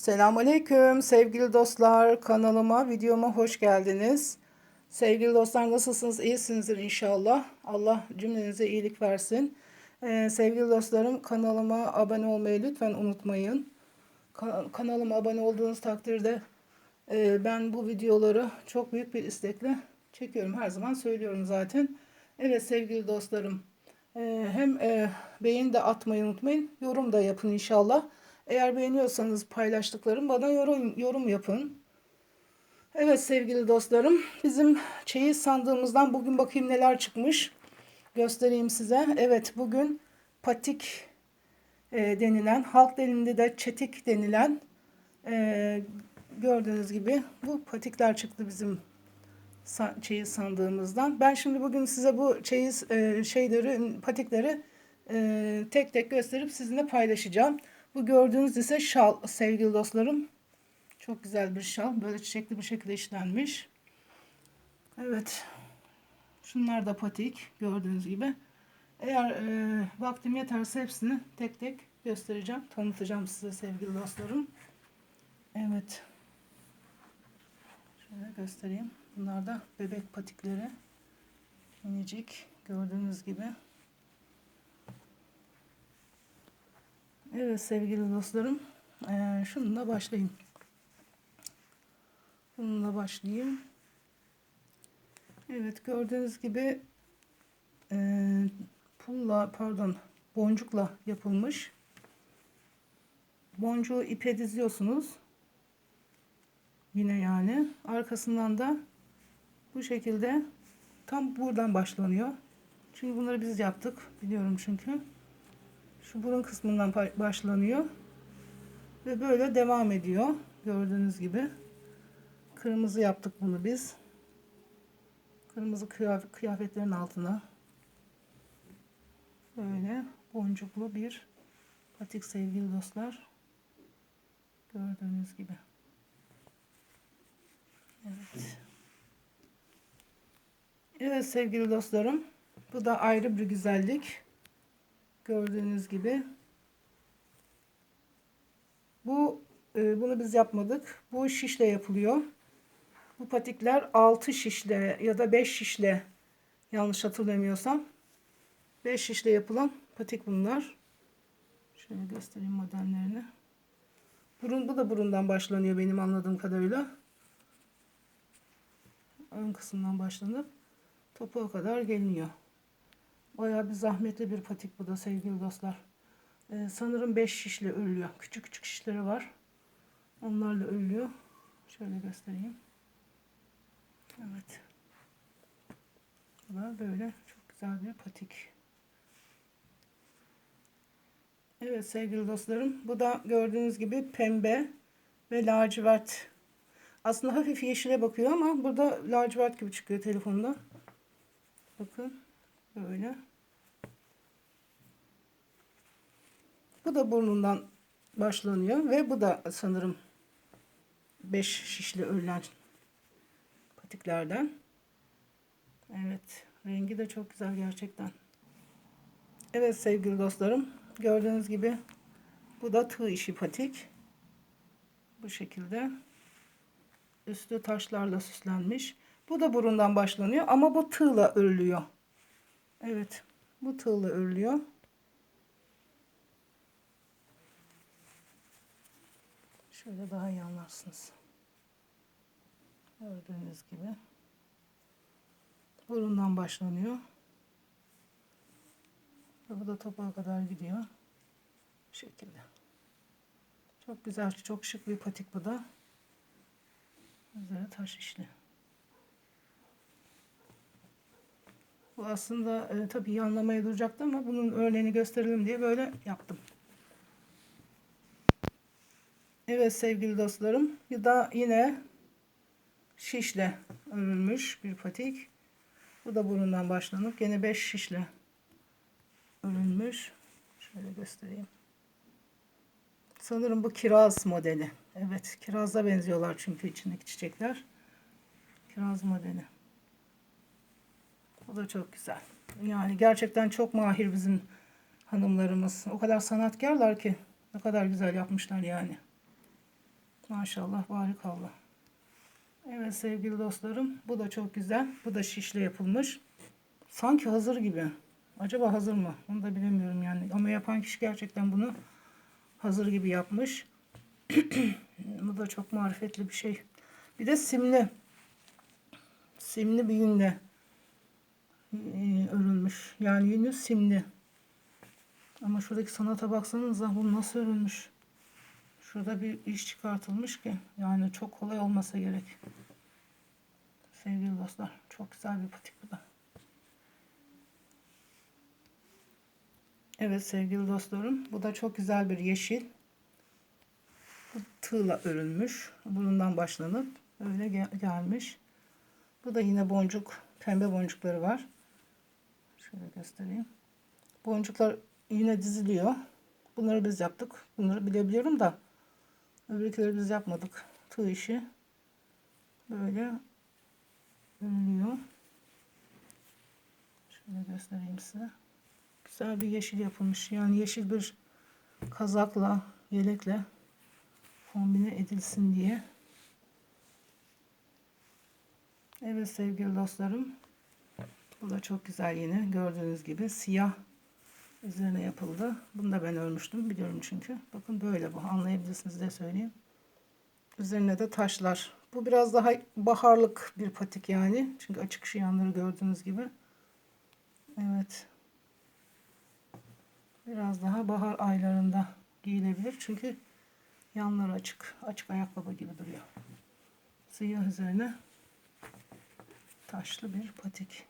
Selamünaleyküm sevgili dostlar kanalıma videoma hoş geldiniz. Sevgili dostlar nasılsınız? İyisinizdir inşallah. Allah cümlenize iyilik versin. Ee, sevgili dostlarım kanalıma abone olmayı lütfen unutmayın. Ka- kanalıma abone olduğunuz takdirde e, ben bu videoları çok büyük bir istekle çekiyorum. Her zaman söylüyorum zaten. Evet sevgili dostlarım e, hem e, beğeni de atmayı unutmayın. Yorum da yapın inşallah. Eğer beğeniyorsanız paylaştıklarım bana yorum, yorum yapın. Evet sevgili dostlarım bizim çeyiz sandığımızdan bugün bakayım neler çıkmış. Göstereyim size. Evet bugün patik e, denilen halk dilinde de çetik denilen e, gördüğünüz gibi bu patikler çıktı bizim çeyiz sandığımızdan. Ben şimdi bugün size bu çeyiz e, şeyleri patikleri e, tek tek gösterip sizinle paylaşacağım. Bu gördüğünüz ise şal sevgili dostlarım. Çok güzel bir şal. Böyle çiçekli bir şekilde işlenmiş. Evet. Şunlar da patik gördüğünüz gibi. Eğer e, vaktim yeterse hepsini tek tek göstereceğim. Tanıtacağım size sevgili dostlarım. Evet. Şöyle göstereyim. Bunlar da bebek patikleri. Minicik gördüğünüz gibi. Evet sevgili dostlarım. Ee, şununla başlayayım. Bununla başlayayım. Evet gördüğünüz gibi e, pulla pardon boncukla yapılmış. Boncuğu ipe diziyorsunuz. Yine yani. Arkasından da bu şekilde tam buradan başlanıyor. Çünkü bunları biz yaptık. Biliyorum çünkü. Şu burun kısmından başlanıyor. Ve böyle devam ediyor. Gördüğünüz gibi. Kırmızı yaptık bunu biz. Kırmızı kıyafet, kıyafetlerin altına. Böyle boncuklu bir patik sevgili dostlar. Gördüğünüz gibi. Evet. Evet sevgili dostlarım. Bu da ayrı bir güzellik. Gördüğünüz gibi. Bu e, bunu biz yapmadık. Bu şişle yapılıyor. Bu patikler 6 şişle ya da 5 şişle yanlış hatırlamıyorsam 5 şişle yapılan patik bunlar. Şöyle göstereyim modellerini. Burun, bu da burundan başlanıyor benim anladığım kadarıyla. Ön kısımdan başlanıp topuğa kadar geliniyor. Bayağı bir zahmetli bir patik bu da sevgili dostlar. Ee, sanırım 5 şişle örülüyor. Küçük küçük şişleri var. Onlarla örülüyor. Şöyle göstereyim. Evet. Bu da böyle çok güzel bir patik. Evet sevgili dostlarım. Bu da gördüğünüz gibi pembe ve lacivert. Aslında hafif yeşile bakıyor ama burada lacivert gibi çıkıyor telefonda. Bakın böyle. Bu da burnundan başlanıyor ve bu da sanırım 5 şişli örülen patiklerden. Evet, rengi de çok güzel gerçekten. Evet sevgili dostlarım, gördüğünüz gibi bu da tığ işi patik. Bu şekilde üstü taşlarla süslenmiş. Bu da burundan başlanıyor ama bu tığla örülüyor. Evet, bu tığla örülüyor. Şöyle daha iyi anlarsınız. Gördüğünüz gibi. Burundan başlanıyor. Ve bu da topuğa kadar gidiyor. Bu şekilde. Çok güzel, çok şık bir patik bu da. Üzeri taş işli. Bu aslında e, tabii yanlamaya duracaktı ama bunun örneğini gösterelim diye böyle yaptım. Evet sevgili dostlarım. Bu da yine şişle örülmüş bir patik. Bu da burundan başlanıp yine 5 şişle örülmüş. Şöyle göstereyim. Sanırım bu kiraz modeli. Evet kirazda benziyorlar çünkü içindeki çiçekler. Kiraz modeli. Bu da çok güzel. Yani gerçekten çok mahir bizim hanımlarımız. O kadar sanatkarlar ki ne kadar güzel yapmışlar yani. Maşallah barikallah. Evet sevgili dostlarım. Bu da çok güzel. Bu da şişle yapılmış. Sanki hazır gibi. Acaba hazır mı? Onu da bilemiyorum yani. Ama yapan kişi gerçekten bunu hazır gibi yapmış. Bu da çok marifetli bir şey. Bir de simli. Simli bir yünle örülmüş. Yani yünü simli. Ama şuradaki sanata baksanıza bu nasıl örülmüş. Şurada bir iş çıkartılmış ki. Yani çok kolay olmasa gerek. Sevgili dostlar. Çok güzel bir patik bu da. Evet sevgili dostlarım. Bu da çok güzel bir yeşil. Bu tığla örülmüş. Bundan başlanıp öyle gel- gelmiş. Bu da yine boncuk. Pembe boncukları var. Şöyle göstereyim. Boncuklar yine diziliyor. Bunları biz yaptık. Bunları bilebiliyorum da öbürkileri biz yapmadık. Tığ işi böyle örülüyor. Şöyle göstereyim size. Güzel bir yeşil yapılmış. Yani yeşil bir kazakla, yelekle kombine edilsin diye. Evet sevgili dostlarım. Bu da çok güzel yine. Gördüğünüz gibi siyah üzerine yapıldı. Bunu da ben örmüştüm. Biliyorum çünkü. Bakın böyle bu. Anlayabilirsiniz diye söyleyeyim. Üzerine de taşlar. Bu biraz daha baharlık bir patik yani. Çünkü açık ışığı yanları gördüğünüz gibi. Evet. Biraz daha bahar aylarında giyilebilir. Çünkü yanları açık. Açık ayakkabı gibi duruyor. Siyah üzerine taşlı bir patik.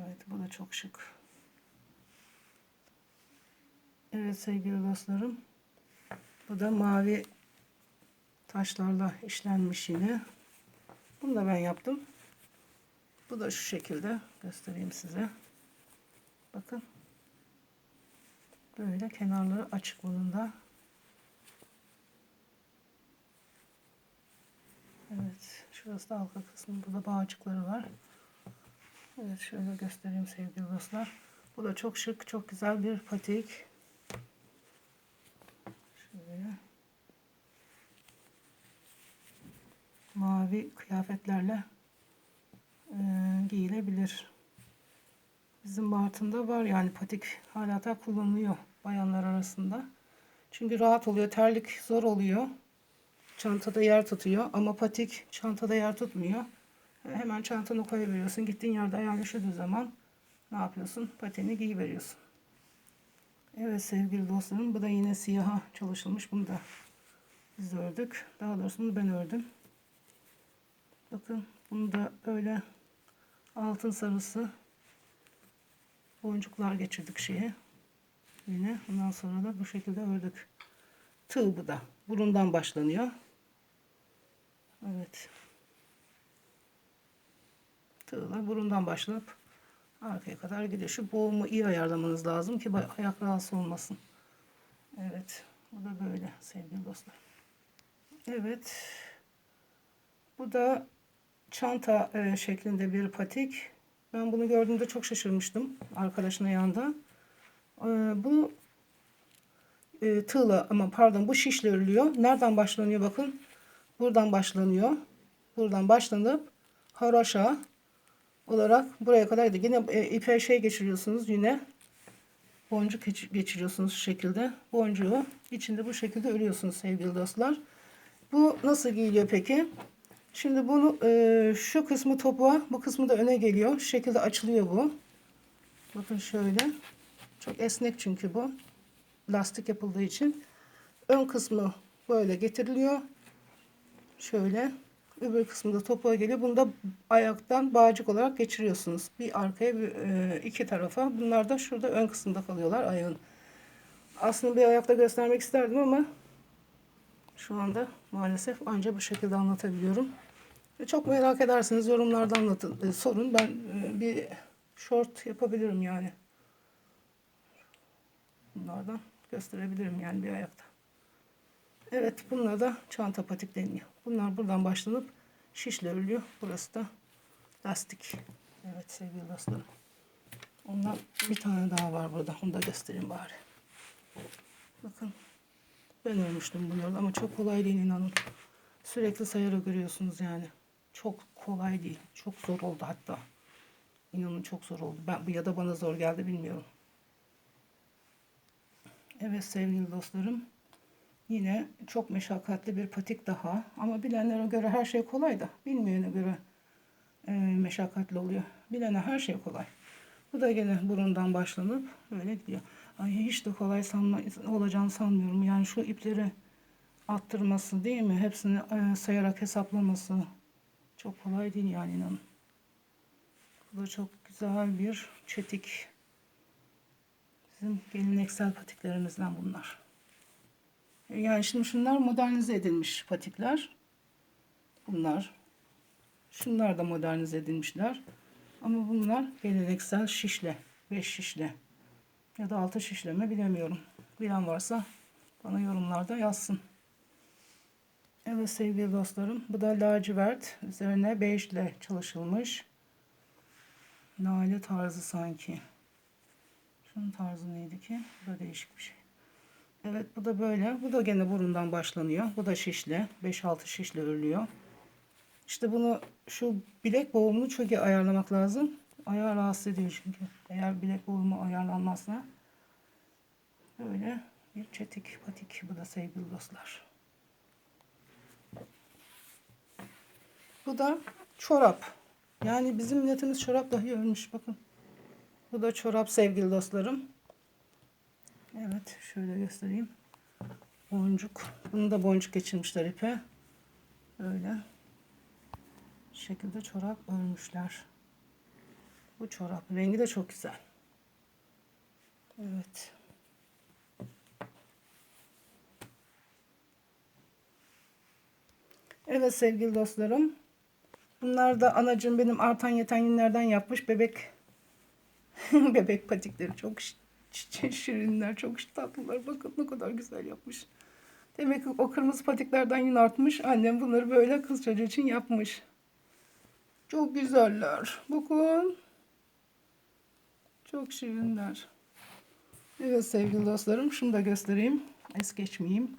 Evet bu da çok şık. Evet sevgili dostlarım. Bu da mavi taşlarla işlenmiş yine. Bunu da ben yaptım. Bu da şu şekilde göstereyim size. Bakın. Böyle kenarları açık bunun da. Evet. Şurası da halka kısmı. Burada bağcıkları var. Evet şöyle göstereyim sevgili dostlar. Bu da çok şık, çok güzel bir patik. Şöyle. Mavi kıyafetlerle e, giyilebilir. Bizim Bartın'da var yani patik hala da kullanılıyor bayanlar arasında. Çünkü rahat oluyor. Terlik zor oluyor. Çantada yer tutuyor ama patik çantada yer tutmuyor. Hemen çantanı koyabiliyorsun. Gittiğin yerde ayağın üşüdüğü zaman ne yapıyorsun? Pateni giyiveriyorsun. Evet sevgili dostlarım bu da yine siyaha çalışılmış. Bunu da biz ördük. Daha doğrusu bunu ben ördüm. Bakın bunu da böyle altın sarısı boncuklar geçirdik şeye. Yine ondan sonra da bu şekilde ördük. Tığ bu da. Burundan başlanıyor. Evet. Tığla burundan başlayıp arkaya kadar gidiyor. Şu boğumu iyi ayarlamanız lazım ki ayak rahatsız olmasın. Evet. Bu da böyle sevgili dostlar. Evet. Bu da çanta e, şeklinde bir patik. Ben bunu gördüğümde çok şaşırmıştım arkadaşına yanında. E, bu e, tığla ama pardon bu şişle örülüyor. Nereden başlanıyor bakın. Buradan başlanıyor. Buradan başlanıp haroşa olarak buraya kadar gidiyor. Yine e, ipe şey geçiriyorsunuz yine. Boncuk geçiriyorsunuz şu şekilde. Boncuğu içinde bu şekilde örüyorsunuz sevgili dostlar. Bu nasıl giyiliyor peki? Şimdi bunu e, şu kısmı topuğa, bu kısmı da öne geliyor. Şu şekilde açılıyor bu. Bakın şöyle. Çok esnek çünkü bu. Lastik yapıldığı için. Ön kısmı böyle getiriliyor. Şöyle. Öbür kısmı da topuğa geliyor. Bunu da ayaktan bağcık olarak geçiriyorsunuz. Bir arkaya bir e, iki tarafa. Bunlar da şurada ön kısımda kalıyorlar ayağın. Aslında bir ayakta göstermek isterdim ama şu anda maalesef ancak bu şekilde anlatabiliyorum. E, çok merak ederseniz yorumlarda anlatın, e, sorun. Ben bir short yapabilirim yani. Bunlardan gösterebilirim yani bir ayakta. Evet bunlar da çanta patik deniyor. Bunlar buradan başlanıp şişle örülüyor. Burası da lastik. Evet sevgili dostlarım. Ondan bir tane daha var burada. Onu da göstereyim bari. Bakın. Ben örmüştüm bunu ama çok kolay değil inanın. Sürekli sayarak görüyorsunuz yani. Çok kolay değil. Çok zor oldu hatta. İnanın çok zor oldu. Ben, ya da bana zor geldi bilmiyorum. Evet sevgili dostlarım. Yine çok meşakkatli bir patik daha. Ama bilenlere göre her şey kolay da. Bilmeyene göre e, meşakkatli oluyor. Bilene her şey kolay. Bu da gene burundan başlanıp böyle gidiyor. Ay hiç de kolay sanma, olacağını sanmıyorum. Yani şu ipleri attırması değil mi? Hepsini e, sayarak hesaplaması çok kolay değil yani inanın. Bu da çok güzel bir çetik. Bizim geleneksel patiklerimizden bunlar. Yani şimdi şunlar modernize edilmiş patikler. Bunlar. Şunlar da modernize edilmişler. Ama bunlar geleneksel şişle. 5 şişle. Ya da 6 şişle mi bilemiyorum. Bilen varsa bana yorumlarda yazsın. Evet sevgili dostlarım. Bu da lacivert. Üzerine bej ile çalışılmış. Lale tarzı sanki. Şunun tarzı neydi ki? Bu da değişik bir şey. Evet bu da böyle. Bu da gene burundan başlanıyor. Bu da şişle. 5-6 şişle örülüyor. İşte bunu şu bilek boğumunu çok iyi ayarlamak lazım. Ayağı rahatsız ediyor çünkü. Eğer bilek boğumu ayarlanmazsa böyle bir çetik patik. Bu da sevgili dostlar. Bu da çorap. Yani bizim milletimiz çorap dahi örmüş. Bakın. Bu da çorap sevgili dostlarım. Evet şöyle göstereyim. Boncuk. Bunu da boncuk geçirmişler ipe. Böyle. Bu şekilde çorap örmüşler. Bu çorap. Rengi de çok güzel. Evet. Evet sevgili dostlarım. Bunlar da anacığım benim artan yeten günlerden yapmış bebek bebek patikleri çok şirinler, çok tatlılar. Bakın ne kadar güzel yapmış. Demek ki o kırmızı patiklerden yine artmış. Annem bunları böyle kız çocuğu için yapmış. Çok güzeller. Bakın. Çok şirinler. Evet sevgili dostlarım şunu da göstereyim. Es geçmeyeyim.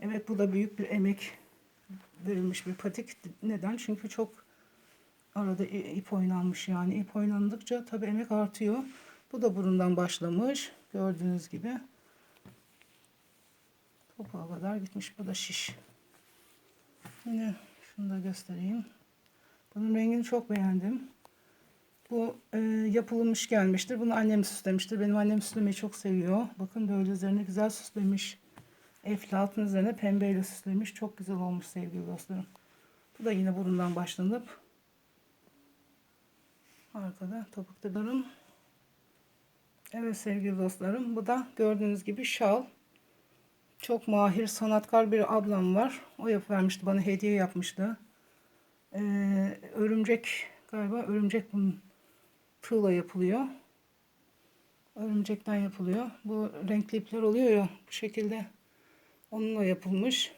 Evet bu da büyük bir emek verilmiş bir patik. Neden? Çünkü çok arada ip oynanmış yani. ip oynandıkça tabii emek artıyor. Bu da burundan başlamış. Gördüğünüz gibi. Topuğa kadar gitmiş. Bu da şiş. Yine şunu da göstereyim. Bunun rengini çok beğendim. Bu e, yapılmış gelmiştir. Bunu annem süslemiştir. Benim annem süslemeyi çok seviyor. Bakın böyle üzerine güzel süslemiş. Eflatın üzerine pembeyle süslemiş. Çok güzel olmuş sevgili dostlarım. Bu da yine burundan başlanıp arkada topuklarım. Evet sevgili dostlarım. Bu da gördüğünüz gibi şal. Çok mahir sanatkar bir ablam var. O yapıvermişti. Bana hediye yapmıştı. Ee, örümcek galiba örümcek bunun tığla yapılıyor. Örümcekten yapılıyor. Bu renkli ipler oluyor ya bu şekilde. Onunla yapılmış.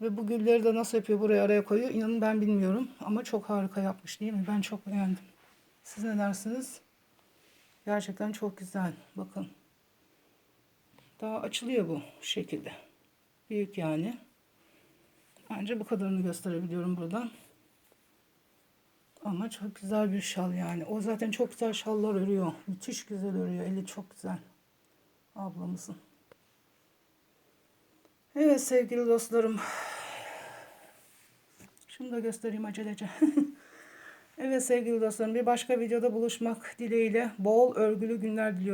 Ve bu gülleri de nasıl yapıyor buraya araya koyuyor inanın ben bilmiyorum. Ama çok harika yapmış değil mi? Ben çok beğendim. Siz ne dersiniz? Gerçekten çok güzel. Bakın. Daha açılıyor bu şekilde. Büyük yani. Bence bu kadarını gösterebiliyorum buradan. Ama çok güzel bir şal yani. O zaten çok güzel şallar örüyor. Müthiş güzel örüyor. Eli çok güzel. Ablamızın. Evet sevgili dostlarım. Şunu da göstereyim acelece. evet sevgili dostlarım bir başka videoda buluşmak dileğiyle bol örgülü günler diliyorum.